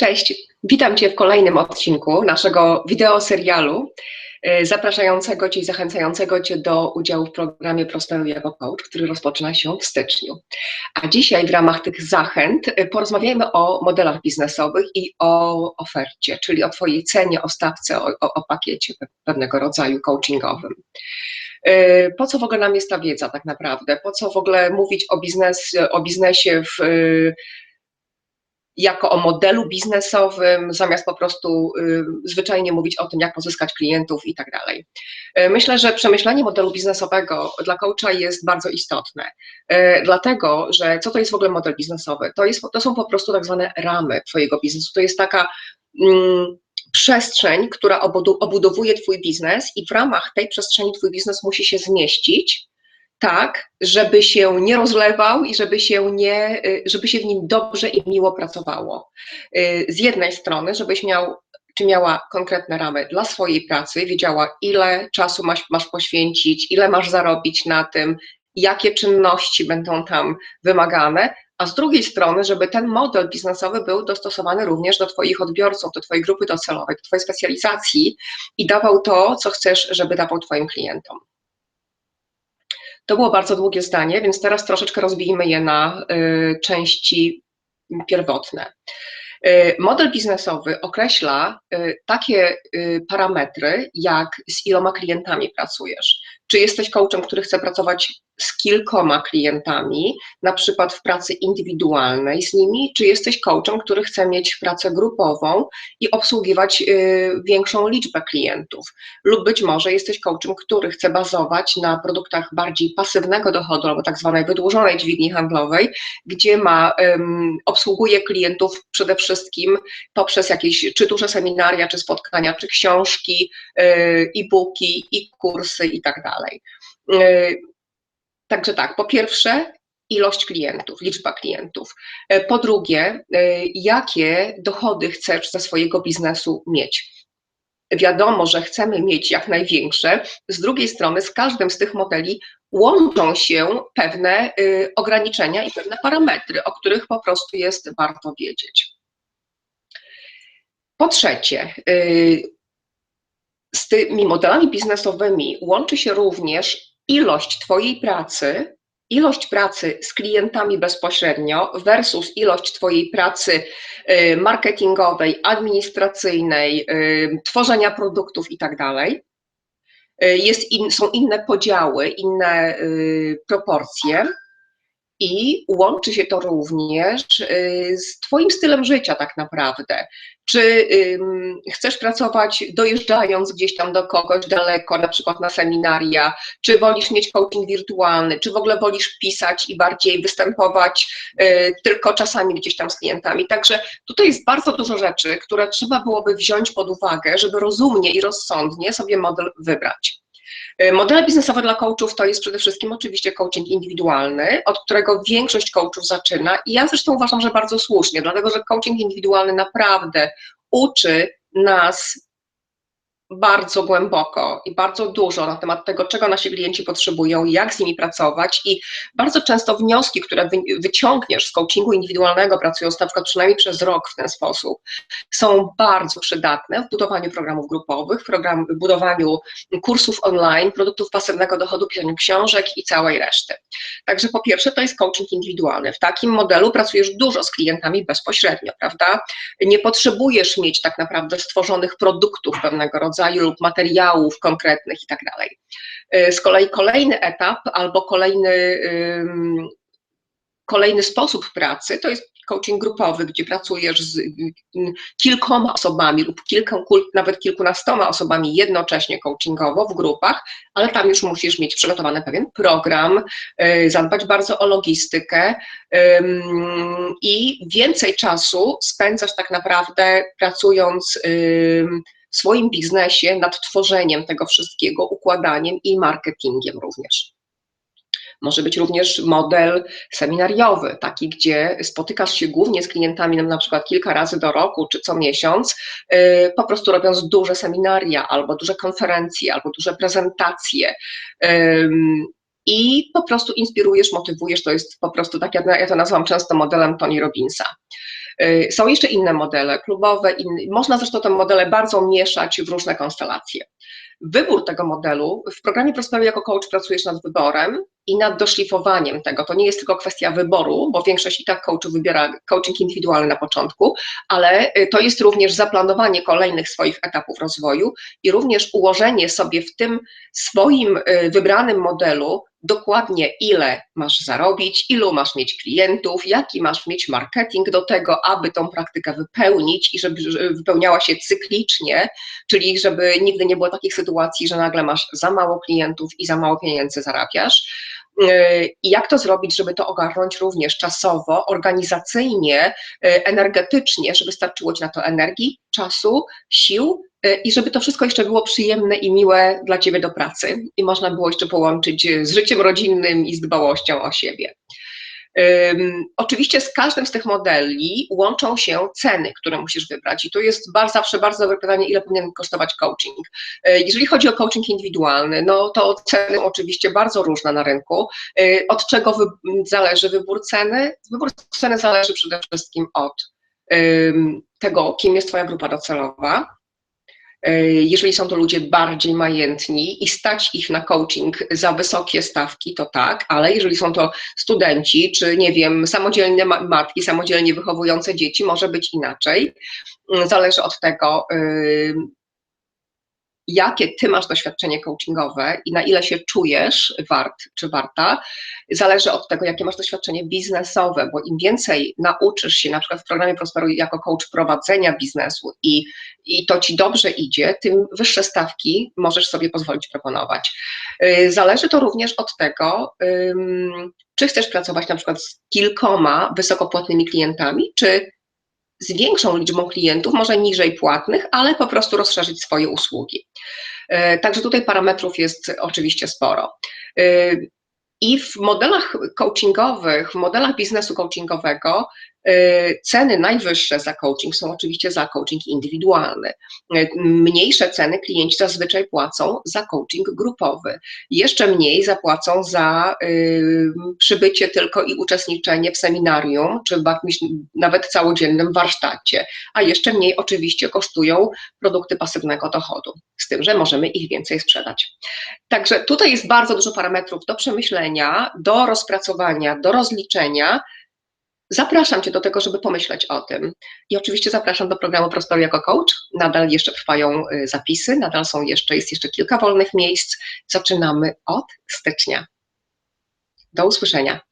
Cześć, witam Cię w kolejnym odcinku naszego wideo serialu y, zapraszającego Cię i zachęcającego Cię do udziału w programie Prosperuj jako Coach, który rozpoczyna się w styczniu. A dzisiaj w ramach tych zachęt y, porozmawiajmy o modelach biznesowych i o ofercie, czyli o Twojej cenie, o stawce, o, o, o pakiecie pewnego rodzaju coachingowym. Y, po co w ogóle nam jest ta wiedza tak naprawdę? Po co w ogóle mówić o, biznes, o biznesie w jako o modelu biznesowym, zamiast po prostu y, zwyczajnie mówić o tym, jak pozyskać klientów i tak dalej. Y, myślę, że przemyślenie modelu biznesowego dla coacha jest bardzo istotne, y, dlatego, że co to jest w ogóle model biznesowy? To, jest, to są po prostu tak zwane ramy Twojego biznesu. To jest taka mm, przestrzeń, która obudowuje Twój biznes i w ramach tej przestrzeni Twój biznes musi się zmieścić tak, żeby się nie rozlewał i żeby się, nie, y, żeby się w nim dobrze i miło pracowało. Y, z jednej strony, żebyś miał czy miała konkretne ramy dla swojej pracy, wiedziała, ile czasu masz, masz poświęcić, ile masz zarobić na tym, jakie czynności będą tam wymagane, a z drugiej strony, żeby ten model biznesowy był dostosowany również do Twoich odbiorców, do Twojej grupy docelowej, do Twojej specjalizacji i dawał to, co chcesz, żeby dawał Twoim klientom. To było bardzo długie zdanie, więc teraz troszeczkę rozbijmy je na y, części pierwotne. Y, model biznesowy określa y, takie parametry, jak z iloma klientami pracujesz. Czy jesteś coachem, który chce pracować z kilkoma klientami, na przykład w pracy indywidualnej z nimi, czy jesteś coachem, który chce mieć pracę grupową i obsługiwać y, większą liczbę klientów, lub być może jesteś coachem, który chce bazować na produktach bardziej pasywnego dochodu albo tak zwanej wydłużonej dźwigni handlowej, gdzie ma, obsługuje klientów przede wszystkim poprzez jakieś czy duże seminaria, czy spotkania, czy książki, y, e-booki i kursy i tak dalej. Y, Także tak, po pierwsze, ilość klientów, liczba klientów. E, po drugie, e, jakie dochody chcesz ze swojego biznesu mieć. Wiadomo, że chcemy mieć jak największe. Z drugiej strony, z każdym z tych modeli łączą się pewne y, ograniczenia i pewne parametry, o których po prostu jest warto wiedzieć. Po trzecie, y, z tymi modelami biznesowymi łączy się również ilość Twojej pracy, ilość pracy z klientami bezpośrednio versus ilość Twojej pracy y, marketingowej, administracyjnej, y, tworzenia produktów i tak. Y, jest in, są inne podziały, inne proporcje i łączy się to również z Twoim stylem życia, tak naprawdę. Czy chcesz pracować dojeżdżając gdzieś tam do kogoś daleko, na przykład na seminaria, czy wolisz mieć coaching wirtualny, czy w ogóle wolisz pisać i bardziej występować y, tylko czasami gdzieś tam z klientami. Także tutaj jest bardzo dużo rzeczy, które trzeba byłoby wziąć pod uwagę, żeby rozumnie i rozsądnie sobie model wybrać. Y, modele biznesowe dla coachów to jest przede wszystkim oczywiście coaching indywidualny, od którego większość coachów zaczyna i ja zresztą uważam, że bardzo słusznie, dlatego że coaching indywidualny naprawdę uczy nas bardzo głęboko i bardzo dużo na temat tego, czego nasi klienci potrzebują, jak z nimi pracować i bardzo często wnioski, które wyciągniesz z coachingu indywidualnego, pracując na przykład przynajmniej przez rok w ten sposób, są bardzo przydatne w budowaniu programów grupowych, w, program, w budowaniu kursów online, produktów pasywnego dochodu, pisaniu książek i całej reszty. Także po pierwsze to jest coaching indywidualny. W takim modelu pracujesz dużo z klientami bezpośrednio, prawda? Nie potrzebujesz mieć tak naprawdę stworzonych produktów pewnego rodzaju, rodzaju lub materiałów konkretnych i tak. Y, z kolei kolejny etap albo kolejny, kolejny sposób pracy to jest coaching grupowy, gdzie pracujesz z kilkoma osobami lub kilku, nawet kilkunastoma osobami jednocześnie coachingowo w grupach, ale tam już musisz mieć przygotowany pewien program, y, zadbać bardzo o logistykę i więcej czasu spędzasz tak naprawdę pracując w swoim biznesie nad tworzeniem tego wszystkiego, układaniem i marketingiem również. Może być również model seminariowy, taki, gdzie spotykasz się głównie z klientami na przykład kilka razy do roku czy co miesiąc, y, po prostu robiąc duże seminaria, albo duże konferencje, albo duże prezentacje. I po prostu inspirujesz, motywujesz, to jest po prostu tak, ja to nazywam często modelem Tony Robbinsa. Są jeszcze inne modele klubowe, inne, można zresztą te modele bardzo mieszać w różne konstelacje. Wybór tego modelu, w programie Prosperuj jako coach pracujesz nad wyborem i nad doszlifowaniem tego. To nie jest tylko kwestia wyboru, bo większość i tak coachów wybiera coaching indywidualny na początku, ale y, to jest również zaplanowanie kolejnych swoich etapów rozwoju i również ułożenie sobie w tym swoim y, wybranym modelu dokładnie ile masz zarobić, ilu masz mieć klientów, jaki masz mieć marketing do tego, aby tą praktykę wypełnić i żeby wypełniała się cyklicznie, czyli żeby nigdy nie było takich sytuacji, że nagle masz za mało klientów i za mało pieniędzy zarabiasz. I jak to zrobić, żeby to ogarnąć również czasowo, organizacyjnie, energetycznie, żeby starczyło ci na to energii, czasu, sił i żeby to wszystko jeszcze było przyjemne i miłe dla ciebie do pracy i można było jeszcze połączyć z życiem rodzinnym i z dbałością o siebie. Oczywiście z każdym z tych modeli łączą się ceny, które musisz wybrać i to jest bardzo, zawsze bardzo dobre pytanie, ile powinien kosztować coaching. E, jeżeli chodzi o coaching indywidualny, no to ceny oczywiście bardzo różne na rynku. E, od czego wy, zależy wybór ceny? Wybór ceny zależy przede wszystkim od tego, kim jest Twoja grupa docelowa, jeżeli są to ludzie bardziej majętni i stać ich na coaching za wysokie stawki, to tak, ale jeżeli są to studenci, czy nie wiem, samodzielne matki, samodzielnie wychowujące dzieci, może być inaczej. Zależy od tego, jakie ty masz doświadczenie coachingowe i na ile się czujesz wart czy warta, zależy od tego, jakie masz doświadczenie biznesowe, bo im więcej nauczysz się na przykład w programie Prosperuj jako coach prowadzenia biznesu i, i to ci dobrze idzie, tym wyższe stawki możesz sobie pozwolić proponować. Y, zależy to również od tego, czy chcesz pracować na przykład z kilkoma wysokopłatnymi klientami, czy z większą liczbą klientów, może niżej płatnych, ale po prostu rozszerzyć swoje usługi. E, także tutaj parametrów jest oczywiście sporo. E, I w modelach coachingowych, w modelach biznesu coachingowego ceny najwyższe za coaching są oczywiście za coaching indywidualny. E, mniejsze ceny klienci zazwyczaj płacą za coaching grupowy. Jeszcze mniej zapłacą za y, przybycie tylko i uczestniczenie w seminarium, czy nawet całodziennym warsztacie, a jeszcze mniej oczywiście kosztują produkty pasywnego dochodu, z tym, że możemy ich więcej sprzedać. Także tutaj jest bardzo dużo parametrów do przemyślenia, do rozpracowania, do rozliczenia, Zapraszam Cię do tego, żeby pomyśleć o tym. I oczywiście zapraszam do programu Prosperuj jako coach. Nadal jeszcze trwają y, zapisy, nadal są jeszcze, jest jeszcze kilka wolnych miejsc. Zaczynamy od stycznia. Do usłyszenia.